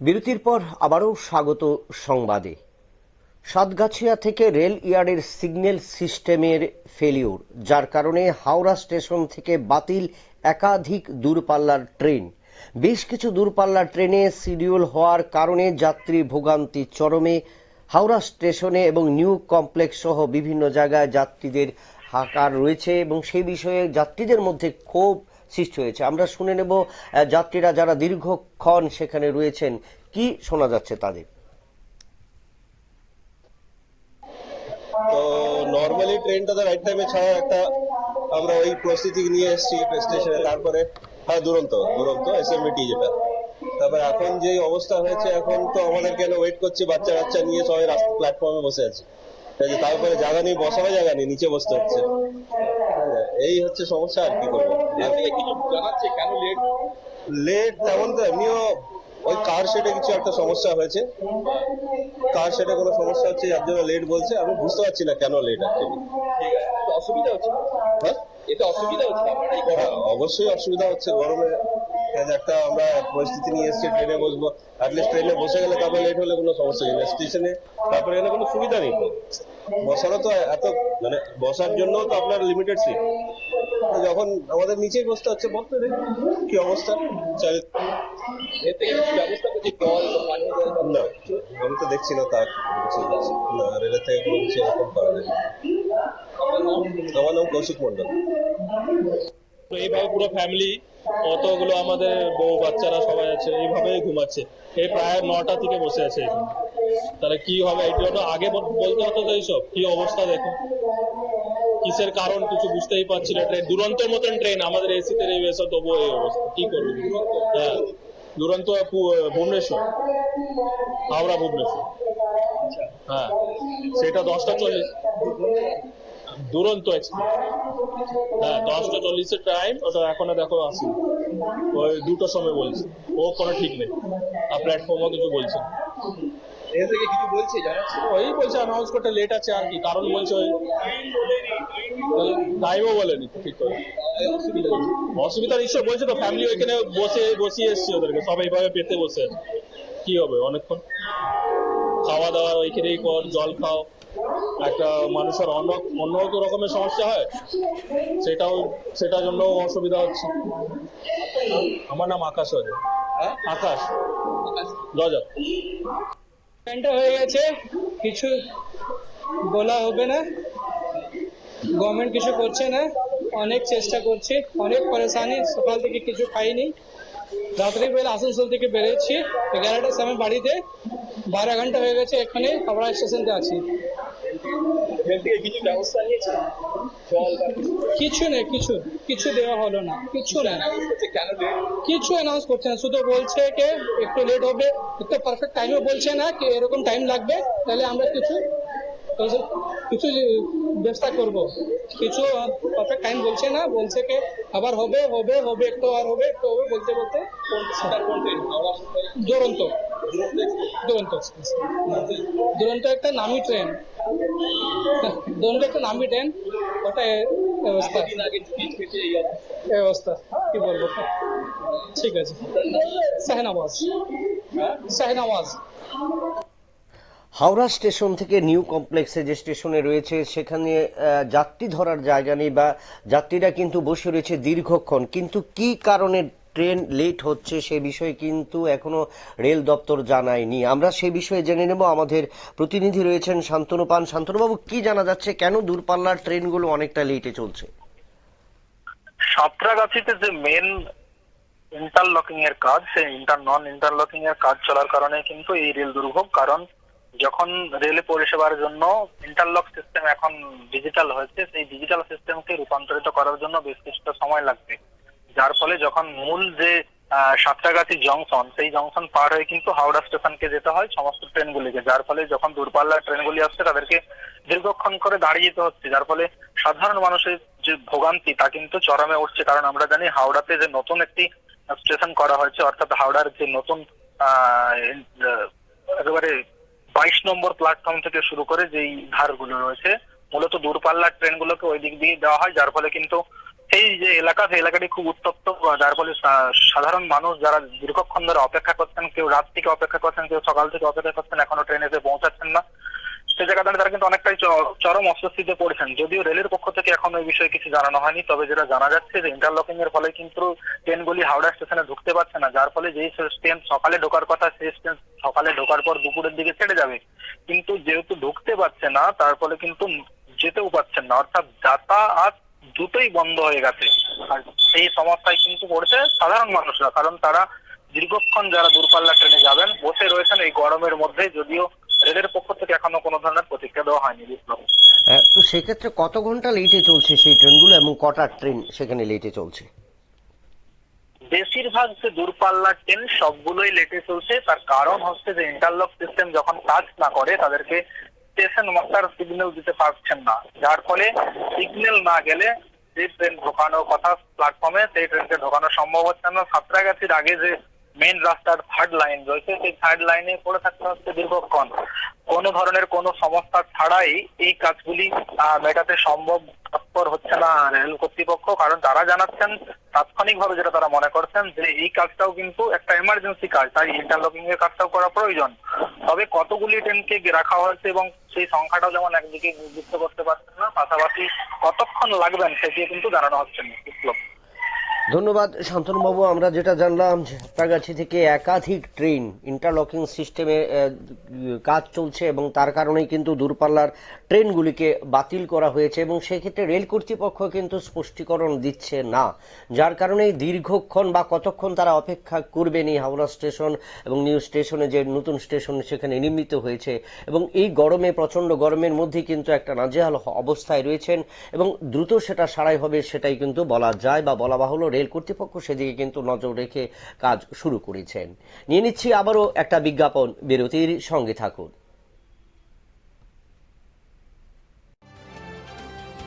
বিরতির পর আবারও স্বাগত সংবাদে। সাতগাছিয়া থেকে রেল ইয়ার্ডের সিগন্যাল সিস্টেমের ফেলিওর, যার কারণে হাওড়া স্টেশন থেকে বাতিল একাধিক দূরপাল্লার ট্রেন। বেশ কিছু দূরপাল্লার ট্রেনে শিডিউল হওয়ার কারণে যাত্রী ভোগান্তি চরমে। হাওড়া স্টেশনে এবং নিউ কমপ্লেক্স সহ বিভিন্ন জায়গায় যাত্রীদের হাকার রয়েছে এবং সেই বিষয়ে যাত্রীদের মধ্যে ক্ষোভ সৃষ্টি হয়েছে। আমরা শুনে নেব যাত্রীরা যারা দীর্ঘক্ষণ সেখানে রয়েছেন, কি শোনা যাচ্ছে তাদের? তো নর্মালি ট্রেনটা তো রাইট টাইমে ছাড়া একটা আমরা ওই প্রস্তুতি নিয়ে এসেছি স্টেশনে তারপরে হ্যাঁ দুরন্ত দুরন্ত এসএমবিটি যেটা। তারপর এখন যে অবস্থা হয়েছে, এখন তো আমাদের কেন ওয়েট করছি, বাচ্চা বাচ্চা নিয়ে সবাই রাস্তা প্ল্যাটফর্মে বসে আছে, তারপরে জায়গা নেই, বসারও জায়গা নেই, নিচে বসতে হচ্ছে। এই হচ্ছে সমস্যা আর কি করব? কিছু জানাচ্ছে? কেন লেট লেট তেমন তো এমনিও ওই কার শেডে কিছু একটা সমস্যা হয়েছে। কার শেডে কোনো সমস্যা হচ্ছে যার জন্য লেট বলছে। আমি বুঝতে পারছি না কেন লেট অ্যাকচুয়ালি ঠিক আছে। অসুবিধা হচ্ছে? হ্যাঁ? এতে অসুবিধা হচ্ছে আপনার এই হ্যাঁ, অবশ্যই অসুবিধা হচ্ছে। গরমে একটা আমরা পরিস্থিতি নিয়ে এসেছি ট্রেনে বসবো। অ্যাটলিস্ট ট্রেনে বসে গেলে তারপরে লেট হলে কোনো সমস্যা নেই। স্টেশনে তারপরে এখানে কোনো সুবিধা নেই তো। বসারও তো এত মানে বসার জন্য তো আপনার লিমিটেড সিট যখন আমাদের নিচেই বসতে হচ্ছে বলতে কি অবস্থা? থেকে কিছু ব্যবস্থা করছে? জল না। আমি তো দেখছি না তার কিছু। না রেলের থেকে কোনো কিছু এরকম করা নাম? আমার নাম কৌশিক মন্ডল তো এইভাবে পুরো ফ্যামিলি অতগুলো আমাদের বউ বাচ্চারা সবাই আছে এইভাবেই ঘুমাচ্ছে। এই প্রায় নটা থেকে বসে আছে। এখানে তাহলে কি হবে? এই জন্য আগে বলতে হতো তো এইসব। কি অবস্থা দেখো কিসের কারণ কিছু বুঝতেই পারছি না। ট্রেন দুরন্ত মতন ট্রেন আমাদের এসিতে এসে তবুও এই অবস্থা। কি করব? হ্যাঁ। দুরন্ত ভুবনেশ্বর। হাওড়া ভুবনেশ্বর। হ্যাঁ। সেটা দশটা চল্লিশ দুরন্ত এক্সপ্রেস হ্যাঁ দশটা চল্লিশের টাইম ওটা এখনও দেখো আসি। ওই দুটোর সময় বলছে। ও কোনো ঠিক নেই। আর প্ল্যাটফর্মও কিছু বলছে। এর থেকে কিছু বলছে? জানাচ্ছে ওই বলছে অ্যানাউন্স করতে লেট আছে আর কি কারণ বলছে ওই টাইমও বলেনি ঠিক করে। অসুবিধা নিশ্চয় বলছে তো ফ্যামিলি ওইখানে বসে বসিয়ে এসছে ওদেরকে সব এইভাবে পেতে বসে। কি হবে অনেকক্ষণ? খাওয়া দাওয়া ওইখানেই কর জল খাও। একটা মানুষের অন্য অন্য রকমের সমস্যা হয়। সেটাও সেটার জন্য অসুবিধা হচ্ছে। আমার নাম আকাশ রাজা হ্যাঁ? আকাশ। রজা পেমেন্টটা হয়ে গেছে, কিছু বলা হবে না। গভর্নমেন্ট কিছু করছে না। অনেক চেষ্টা করছি, অনেক পরেশানি, সকাল থেকে কিছু খাইনি। রাত্রিবেলা আসানসোল থেকে বেরিয়েছি এগারোটার সময় বাড়িতে। বারো ঘণ্টা হয়ে গেছে এখানে হাওড়া স্টেশনতে আছি। থেকে কিছু ব্যবস্থা নিয়েছে? জল বা কিছু? কিছু নেই কিছু। কিছু দেওয়া হলো না। কিছু না কেন কিছু অ্যানাউন্স করছে না। শুধু বলছে কি একটু লেট হবে। একটু পারফেক্ট টাইমে বলছে না কি এরকম টাইম লাগবে। তাহলে আমরা কিছু কিছু ব্যবস্থা করব। কিছু পারফেক্ট টাইম বলছে না। বলছে কি আবার হবে হবে হবে একটু আর হবে একটু হবে বলতে বলতে দুরন্ত। দুরন্ত। দুরন্ত একটা নামি ট্রেন। ব্যবস্থা। অবস্থা কি বলব? ঠিক আছে। শাহনওয়াজ। শাহনওয়াজ। হাওড়া স্টেশন থেকে নিউ কমপ্লেক্সে যে স্টেশনে রয়েছে, সেখানে যাত্রী ধরার জায়গা নেই বা যাত্রীরা কিন্তু বসে রয়েছে দীর্ঘক্ষণ। কিন্তু কি কারণে ট্রেন লেট হচ্ছে সে বিষয়ে কিন্তু এখনও রেল দপ্তর জানায়নি। আমরা সেই বিষয়ে জেনে নেব। আমাদের প্রতিনিধি রয়েছেন শান্তনু পান। শান্তনুবাবু, কি জানা যাচ্ছে? কেন দূরপাল্লার ট্রেনগুলো অনেকটা লেটে চলছে? সাঁতরাগাছিতে যে মেন ইন্টারলকিং এর কাজ, সেই ইন্টার নন ইন্টারলকিং এর কাজ চলার কারণে কিন্তু এই রেল দুর্ভোগ। কারণ যখন রেল পরিষেবার জন্য ইন্টারলক সিস্টেম এখন ডিজিটাল হয়েছে, সেই ডিজিটাল সিস্টেমকে রূপান্তরিত করার জন্য বেশ কিছুটা সময় লাগবে। যার ফলে যখন মূল যে আহ, সাঁতরাগাছি জংশন সেই জংশন পার হয়ে কিন্তু হাওড়া স্টেশনকে যেতে হয় সমস্ত ট্রেনগুলিকে। যার ফলে যখন দূরপাল্লার ট্রেনগুলি আসছে তাদেরকে দীর্ঘক্ষণ করে দাঁড়িয়ে যেতে হচ্ছে। যার ফলে সাধারণ মানুষের যে ভোগান্তি তা কিন্তু চরমে উঠছে। কারণ আমরা জানি হাওড়াতে যে নতুন একটি স্টেশন করা হয়েছে অর্থাৎ হাওড়ার যে নতুন একেবারে বাইশ নম্বর প্ল্যাটফর্ম থেকে শুরু করে যেই ধারগুলো রয়েছে মূলত দূরপাল্লার ট্রেনগুলোকে ওই দিক দিয়ে দেওয়া হয় যার ফলে কিন্তু সেই যে এলাকা সেই এলাকাটি খুব উত্তপ্ত, যার ফলে সাধারণ মানুষ যারা দীর্ঘক্ষণ ধরে অপেক্ষা করছেন, কেউ রাত থেকে অপেক্ষা করছেন, কেউ সকাল থেকে অপেক্ষা করছেন, এখনও ট্রেন এসে পৌঁছাচ্ছেন না। সে জায়গা দাঁড়িয়ে তারা কিন্তু অনেকটাই চরম অস্বস্তিতে পড়েছেন। যদিও রেলের পক্ষ থেকে এখনও এই বিষয়ে কিছু জানানো হয়নি, তবে যেটা জানা যাচ্ছে যে ইন্টারলকিং এর ফলে কিন্তু ট্রেনগুলি হাওড়া স্টেশনে ঢুকতে পারছে না, যার ফলে যেই ট্রেন সকালে ঢোকার কথা, সেই ট্রেন সকালে ঢোকার পর দুপুরের দিকে ছেড়ে যাবে। কিন্তু যেহেতু ঢুকতে পারছে না, তার ফলে কিন্তু যেতেও পারছেন না। অর্থাৎ যাতায়াত দুটোই বন্ধ হয়ে গেছে। আর এই সমস্যায় কিন্তু পড়েছে সাধারণ মানুষরা কারণ তারা দীর্ঘক্ষণ যারা দূরপাল্লা ট্রেনে যাবেন বসে রয়েছেন এই গরমের মধ্যে যদিও রেলের পক্ষ থেকে এখনও কোনো ধরনের প্রতিক্রিয়া দেওয়া হয়নি বিপ্লব। তো সেক্ষেত্রে কত ঘণ্টা লেটে চলছে সেই ট্রেনগুলো এবং কটা ট্রেন সেখানে লেটে চলছে? বেশিরভাগ যে দূরপাল্লার ট্রেন সবগুলোই লেটে চলছে। তার কারণ হচ্ছে যে ইন্টারলক সিস্টেম যখন কাজ না করে তাদেরকে স্টেশন মাস্টার সিগন্যাল দিতে পারছেন না। যার ফলে সিগন্যাল না গেলে যে ট্রেন ঢোকানোর কথা প্ল্যাটফর্মে সেই ট্রেনকে ঢোকানো সম্ভব হচ্ছে না। সাঁতরাগাছির আগে যে মেইন রাস্তার থার্ড লাইন রয়েছে। সেই থার্ড লাইনে পড়ে থাকতে হচ্ছে দীর্ঘক্ষণ। কোনো ধরনের কোনো সমস্যা ছাড়াই এই কাজগুলি মেটাতে সম্ভব তৎপর হচ্ছে না রেল কর্তৃপক্ষ, কারণ তারা জানাচ্ছেন তাৎক্ষণিকভাবে যেটা তারা মনে করছেন যে এই কাজটাও কিন্তু একটা এমার্জেন্সি কাজ, তাই ইন্টারলকিং এর কাজটাও করা প্রয়োজন। তবে কতগুলি ট্রেনকে রাখা হয়েছে এবং সেই সংখ্যাটাও যেমন একদিকে নির্দিষ্ট করতে পারছেন না, পাশাপাশি কতক্ষণ লাগবেন সেটি কিন্তু জানানো হচ্ছে না, বিপ্লব। ধন্যবাদ শান্তনুবাবু আমরা যেটা জানলাম সাঁতরাগাছি থেকে একাধিক ট্রেন ইন্টারলকিং সিস্টেমে কাজ চলছে এবং তার কারণেই কিন্তু দূরপাল্লার ট্রেনগুলিকে বাতিল করা হয়েছে এবং সেক্ষেত্রে রেল কর্তৃপক্ষ কিন্তু স্পষ্টীকরণ দিচ্ছে না। যার কারণে দীর্ঘক্ষণ বা কতক্ষণ তারা অপেক্ষা করবেন এই হাওড়া স্টেশন এবং নিউ স্টেশনে যে নতুন স্টেশন সেখানে নির্মিত হয়েছে এবং এই গরমে প্রচণ্ড গরমের মধ্যে কিন্তু একটা নাজেহাল অবস্থায় রয়েছেন এবং দ্রুত সেটা সারাই হবে সেটাই কিন্তু বলা যায় বা বলা বাহুল্য। রেল কর্তৃপক্ষ সেদিকে কিন্তু নজর রেখে কাজ শুরু করেছেন। নিয়ে নিচ্ছি আবারও একটা বিজ্ঞাপন। বিরতির সঙ্গে থাকুন।